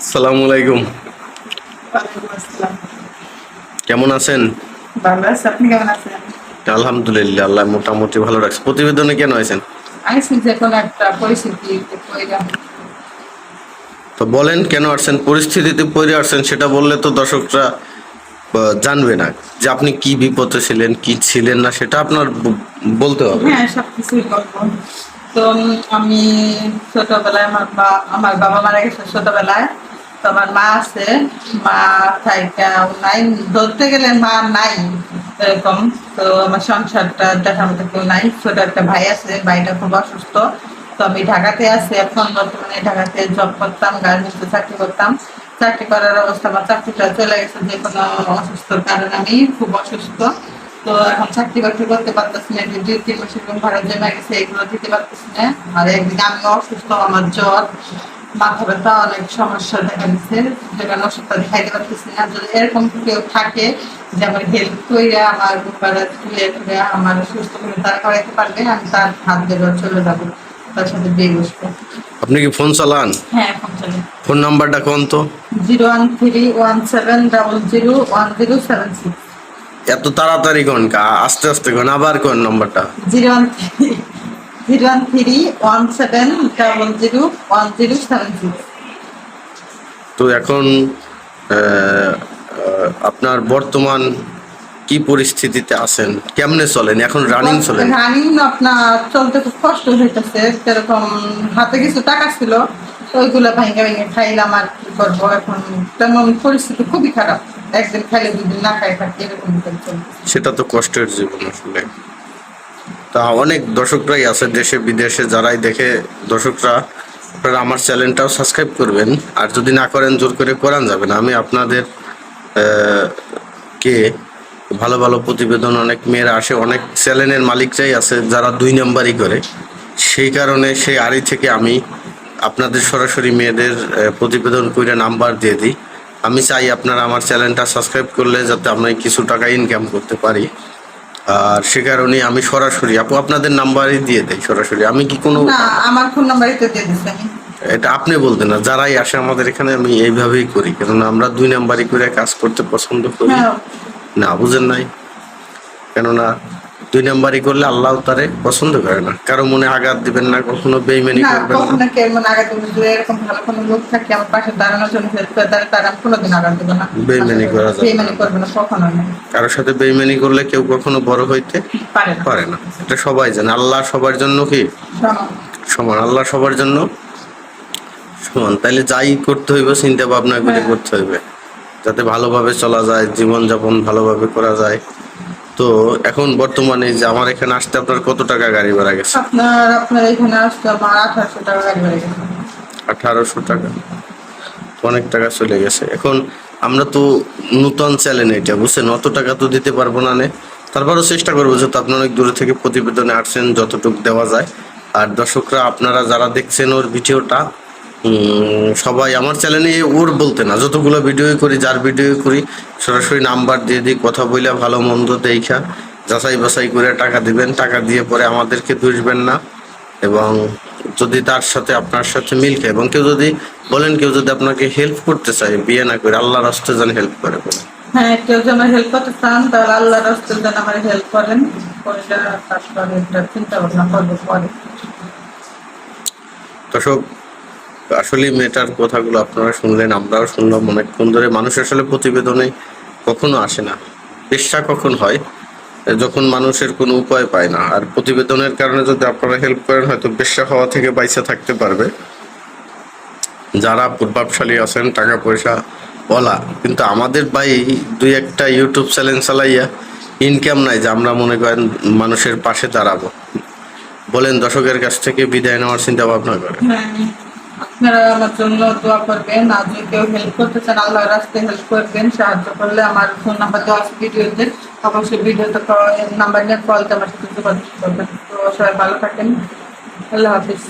আসসালামু আলাইকুম। কেমন আছেন? ভালো আছি, আপনি কেমন আছেন? আলহামদুলিল্লাহ আল্লাহ মোটামুটি ভালো রাখছে। প্রতিবেদনে কেন আছেন আইসি যে কোনো একটা পরিস্থিতি তো বলেন কেন আসছেন? পরিস্থিতিতে পড়ে আসছেন সেটা বললে তো দর্শকরা জানবে না যে আপনি কি বিপদে ছিলেন কি ছিলেন না সেটা আপনার বলতে হবে। হ্যাঁ সবকিছুই তো আমি ছোটবেলায় আমার বা- আমার বাবা মারা গেছে ছোটবেলায়। তো আমার মা আছে, মা থাইকা নাই ধরতে গেলে মা নাই এরকম। তো আমার সংসারটা দেখার মতো কেউ নাই, ছোট একটা ভাই আছে, ভাইটা খুব অসুস্থ। তো আমি ঢাকাতে আছি, এখন বর্তমানে ঢাকাতে জব করতাম, গার্মেন্টসে চাকরি করতাম। চাকরি করার অবস্থা, আমার চাকরিটা চলে গেছে যে কোনো অসুস্থর কারণে আমি খুব অসুস্থ। তো এখন চাকরি বাকরি করতে পারতেছি না দুই তিন মাসের ভাড়া জমা গেছে এগুলো দিতে পারতেছি না। আর একদিকে আমি অসুস্থ আমার জ্বর মাথা ব্যথা অনেক সমস্যা দেখা দিচ্ছে। যেখানে ওষুধটা দেখাইতে পারতেছি না। যদি এরকম কেউ থাকে যে আমার হেল্প করে আমার বুপারা তুলে তুলে আমার সুস্থ করে তার করাইতে পারবে আমি তার হাত ধরে চলে যাব তার সাথে বিয়ে বসবো। আপনি কি ফোন চালান? হ্যাঁ এখন চলে ফোন নাম্বারটা কোন তো? Zero one three one seven double zero one zero seven six. এত তাড়াতাড়ি কোন কা? আস্তে আস্তে কোন আবার কোন নাম্বারটা? Zero one zero one three one seven double zero one zero seven six তো এখন আপনার বর্তমান কি পরিস্থিতিতে আছেন? কেমনে চলেন? এখন রানিং চলেন? রানিং আপনার চলতে খুব কষ্ট হইতেছে। যেরকম হাতে কিছু টাকা ছিল ওইগুলো ভেঙে ভেঙে খাইলাম আর কি করব। এখন তেমন পরিস্থিতি খুবই খারাপ। একদিন খাইলে দুদিন না খাই থাকি এরকম সেটা তো কষ্টের জীবন আসলে। তা অনেক দর্শকরাই আছে দেশে, বিদেশে যারাই দেখে, দর্শকরা, আপনারা আমার চ্যানেলটাও সাবস্ক্রাইব করবেন। আর যদি না করেন, জোর করে করান যাবে না। আমি আপনাদের কে ভালো ভালো প্রতিবেদন, অনেক মেয়েরা আসে, অনেক চ্যানেলের মালিকরাই আছে যারা দুই নাম্বারই করে। সেই কারণে সেই আড়ি থেকে আমি আপনাদের সরাসরি মেয়েদের প্রতিবেদন করে নাম্বার দিয়ে দিই। আমি চাই আপনারা আমার চ্যানেলটা সাবস্ক্রাইব করলে যাতে আমি কিছু টাকা ইনকাম করতে পারি। আর সে কারণে আমি সরাসরি আপু আপনাদের নাম্বারই দিয়ে দেই সরাসরি। আমি কি কোনো না আমার ফোন নাম্বারই তো দিয়ে দিচ্ছি এটা আপনি বলতেন না যারাই আসে আমাদের এখানে আমি এইভাবেই করি। কেননা আমরা দুই নাম্বারই করে কাজ করতে পছন্দ করি। হ্যাঁ। না বুঝেন নাই। কেননা দুই নাম্বারই করলে আল্লাহ তারে পছন্দ করে না। কারও মনে আঘাত দিবেন না কখনো বেইমানি করবেন না। কখনো কে এমন আঘাত দেবে যদি এরকম ভালো কোনো লোক থাকে আমার পাশে দাঁড়ানোর জন্য হেল্প করে তাহলে তার আমি কোনোদিন আঘাত দেবো না। বেইমানি করা যাবে বেইমানি করবে না কখনো না। কারোর সাথে বেইমানি করলে কেউ কখনো বড় হইতে পারে না। পারে না। এটা সবাই জানে। আল্লাহ সবার জন্য কি? সমান। আল্লাহ সবার জন্য সমান। তাইলে যাই করতে হইবে চিন্তা ভাবনা করে হ্যাঁ। করতে হইবে। যাতে ভালোভাবে চলা যায় জীবন যাপন ভালোভাবে করা যায়। তো এখন বর্তমানে যে আমার এখানে আসতে আপনার কত টাকা গাড়ি ভাড়া গেছে? আপনার আপনার এখানে আসতে আমার আঠারোশো টাকা গাড়ি বেড়ে গেছে। আঠারোশো টাকা। অনেক টাকা চলে গেছে। এখন আমরা তো নূতন চ্যানেল এটা বুঝছেন? অত টাকা তো দিতে পারব না নে। তারপরও চেষ্টা করব যেহেতু আপনি অনেক দূরে থেকে প্রতিবেদনে আসছেন যতটুকু দেওয়া যায়। আর দর্শকরা আপনারা যারা দেখছেন ওর ভিডিওটা সবাই আমার চ্যানেলে ওর বলতে না যতগুলো ভিডিও করি যার ভিডিও করি সরাসরি নাম্বার দিয়ে দিই কথা বইলে ভালো মন্দ দেখা যাচাই বাছাই করে টাকা দিবেন টাকা দিয়ে পরে আমাদেরকে দুষবেন না। এবং যদি তার সাথে আপনার সাথে মিল খায় এবং কেউ যদি বলেন কেউ যদি আপনাকে হেল্প করতে চায় বিয়ে না করে আল্লাহর রাস্তে যেন হেল্প করে বলে। হ্যাঁ কেউ যেন হেল্প করতে চান তাহলে আল্লাহ রাস্তায় যেন আমার হেল্প করেন এটা চিন্তা ভাবনা করব পরে। দর্শক আসলে মেয়েটার কথাগুলো আপনারা শুনলেন, আমরাও শুনলাম অনেকক্ষণ ধরে। মানুষ আসলে প্রতিবেদনে কখনো আসে না। পেশা কখন হয়? যখন মানুষের কোনো উপায় পায় না। আর প্রতিবেদনের কারণে যদি আপনারা হেল্প করেন, হয়তো পেশা হওয়া থেকে বাইসে থাকতে পারবে। যারা প্রভাবশালী আছেন টাকা পয়সা বলা কিন্তু আমাদের ভাই দুই একটা ইউটিউব চ্যানেল চালাইয়া ইনকাম নাই যে আমরা মনে করেন মানুষের পাশে দাঁড়াবো। বলেন, দর্শকের কাছ থেকে বিদায় নেওয়ার চিন্তা ভাবনা করেন আপনারা আমার জন্য দোয়া করবেন। আর যদি কেউ হেল্প করতে চান, আল্লাহর রাস্তায় হেল্প করবেন, সাহায্য করলে আমার ফোন নাম্বার দেওয়া আছে ভিডিওতে অবশ্যই ভিডিওতে নাম্বার নিয়ে কল আমার সাথে যোগাযোগ করবেন। তো সবাই ভালো থাকেন। আল্লাহ হাফিজ।